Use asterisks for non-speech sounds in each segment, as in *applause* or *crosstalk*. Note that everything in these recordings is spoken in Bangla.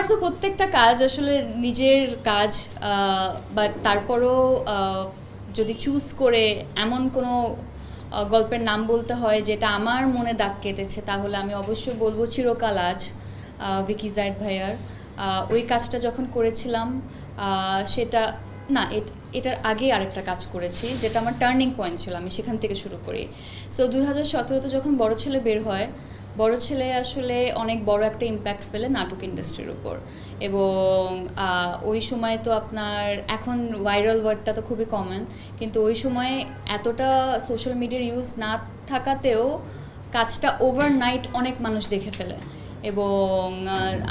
আমার তো প্রত্যেকটা কাজ আসলে নিজের কাজ বাট তারপরও যদি চুজ করে এমন কোনো গল্পের নাম বলতে হয় যেটা আমার মনে দাগ কেটেছে, তাহলে আমি অবশ্যই বলব চিরকাল আজ ভিকি জাইদ ভাইয়ার। ওই কাজটা যখন করেছিলাম সেটা, না এটার আগে আরেকটা কাজ করেছি, যেটা আমার টার্নিং পয়েন্ট ছিল, আমি সেখান থেকে শুরু করি। সো দুই হাজার সতেরোতে যখন বড় ছেলে বের হয় বড় ছেলে আসলে অনেক বড় একটা ইম্প্যাক্ট ফেলে নাটক ইন্ডাস্ট্রির উপর। এবং ওই সময় তো আপনার, এখন ভাইরাল ওয়ার্ডটা তো খুবই কমন কিন্তু ওই সময় এতটা সোশ্যাল মিডিয়ার ইউজ না থাকাতেও কাজটা ওভারনাইট অনেক মানুষ দেখে ফেলে। এবং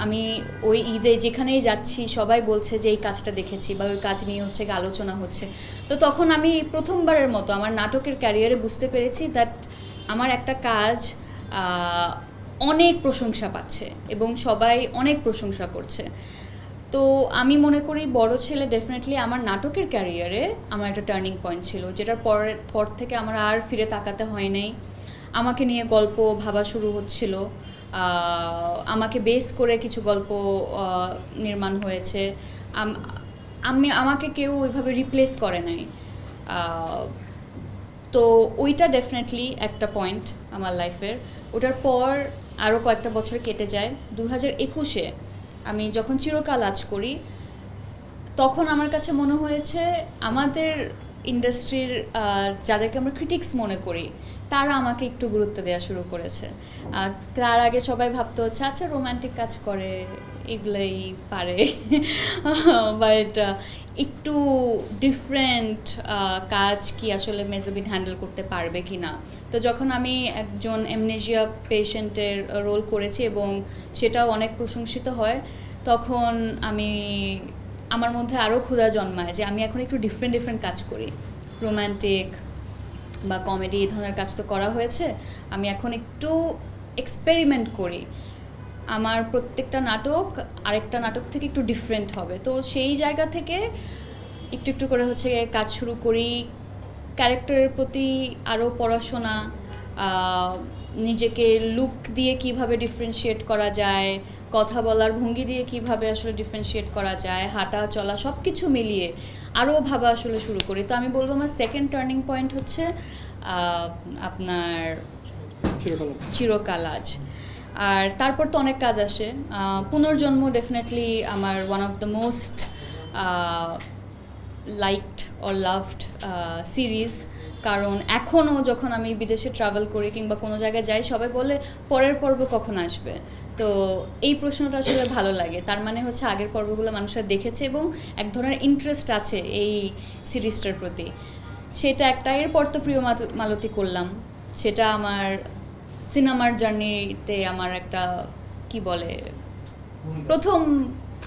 আমি ওই ঈদে যেখানেই যাচ্ছি, সবাই বলছে যে, এই কাজটা দেখেছি বা ওই কাজ নিয়ে হচ্ছে আলোচনা হচ্ছে। তো তখন আমি প্রথমবারের মতো আমার নাটকের ক্যারিয়ারে বুঝতে পেরেছি দ্যাট আমার একটা কাজ অনেক প্রশংসা পাচ্ছে এবং সবাই অনেক প্রশংসা করছে। তো আমি মনে করি বড় ছেলে ডেফিনেটলি আমার নাটকের ক্যারিয়ারে আমার একটা টার্নিং পয়েন্ট ছিল, যেটার পর পর থেকে আমার আর ফিরে তাকাতে হয় নাই। আমাকে নিয়ে গল্প ভাবা শুরু হচ্ছিল। আমাকে বেস করে কিছু গল্প নির্মাণ হয়েছে। আম- আমি, আমাকে কেউ ওইভাবে রিপ্লেস করে নাই। তো ওইটা ডেফিনেটলি একটা পয়েন্ট আমার লাইফের ওটার পর আরও কয়েকটা বছর কেটে যায়। দু হাজার একুশে আমি যখন চিরকাল আজ করি, তখন আমার কাছে মনে হয়েছে আমাদের ইন্ডাস্ট্রির যাদেরকে আমরা ক্রিটিক্স মনে করি, তারা আমাকে একটু গুরুত্ব দেওয়া শুরু করেছে। আর তার আগে সবাই ভাবতে হচ্ছে আচ্ছা রোমান্টিক কাজ করে, এগুলোই পারে। *laughs* বাট একটু ডিফারেন্ট কাজ কি আসলে মেজবিন হ্যান্ডেল করতে পারবে কি না তো যখন আমি একজন এমনেজিয়া পেশেন্টের রোল করেছি এবং সেটাও অনেক প্রশংসিত হয়, তখন আমি, আমার মধ্যে আরও ক্ষুধা জন্মায় যে আমি এখন একটু ডিফারেন্ট ডিফারেন্ট কাজ করি। রোম্যান্টিক বা কমেডি এই ধরনের কাজ তো করা হয়েছে, আমি এখন একটু এক্সপেরিমেন্ট করি। আমার প্রত্যেকটা নাটক আরেকটা নাটক থেকে একটু ডিফারেন্ট হবে। তো সেই জায়গা থেকে একটু একটু করে হচ্ছে কাজ শুরু করি। ক্যারেক্টারের প্রতি আরও পড়াশোনা নিজেকে লুক দিয়ে কীভাবে ডিফারেন্সিয়েট করা যায় কথা বলার ভঙ্গি দিয়ে কীভাবে আসলে ডিফারেন্সিয়েট করা যায় হাঁটা চলা সব কিছু মিলিয়ে আরও ভাবা আসলে শুরু করি। তো আমি বলব আমার সেকেন্ড টার্নিং পয়েন্ট হচ্ছে আপনার চিরকাল আজ। আর তারপর তো অনেক কাজ আসে। পুনর্জন্ম ডেফিনেটলি আমার one of the most liked or loved series কারণ এখনও যখন আমি বিদেশে ট্রাভেল করি কিংবা কোনো জায়গায় যাই, সবাই বলে পরের পর্ব কখন আসবে? তো এই প্রশ্নটা আসলে ভালো লাগে। তার মানে হচ্ছে আগের পর্বগুলো মানুষরা দেখেছে এবং এক ধরনের ইন্টারেস্ট আছে এই সিরিজটার প্রতি। সেটা একটা, এরপর তো প্রিয় মালতী করলাম। সেটা আমার সিনেমার জার্নিতে আমার একটা, কি বলে, প্রথম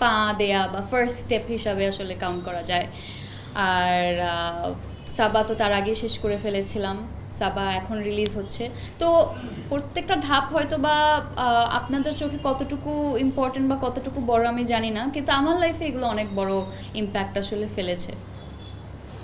পা দেয়া বা ফার্স্ট স্টেপ হিসাবে আসলে কাউন্ট করা যায়। আর সাবা তো তার আগে শেষ করে ফেলেছিলাম। সাবা এখন রিলিজ হচ্ছে। তো প্রত্যেকটা ধাপ হয়তো বা আপনাদের চোখে কতটুকু ইম্পর্টেন্ট বা কতটুকু বড় আমি জানি না, কিন্তু আমার লাইফে এগুলো অনেক বড় ইম্প্যাক্ট আসলে ফেলেছে।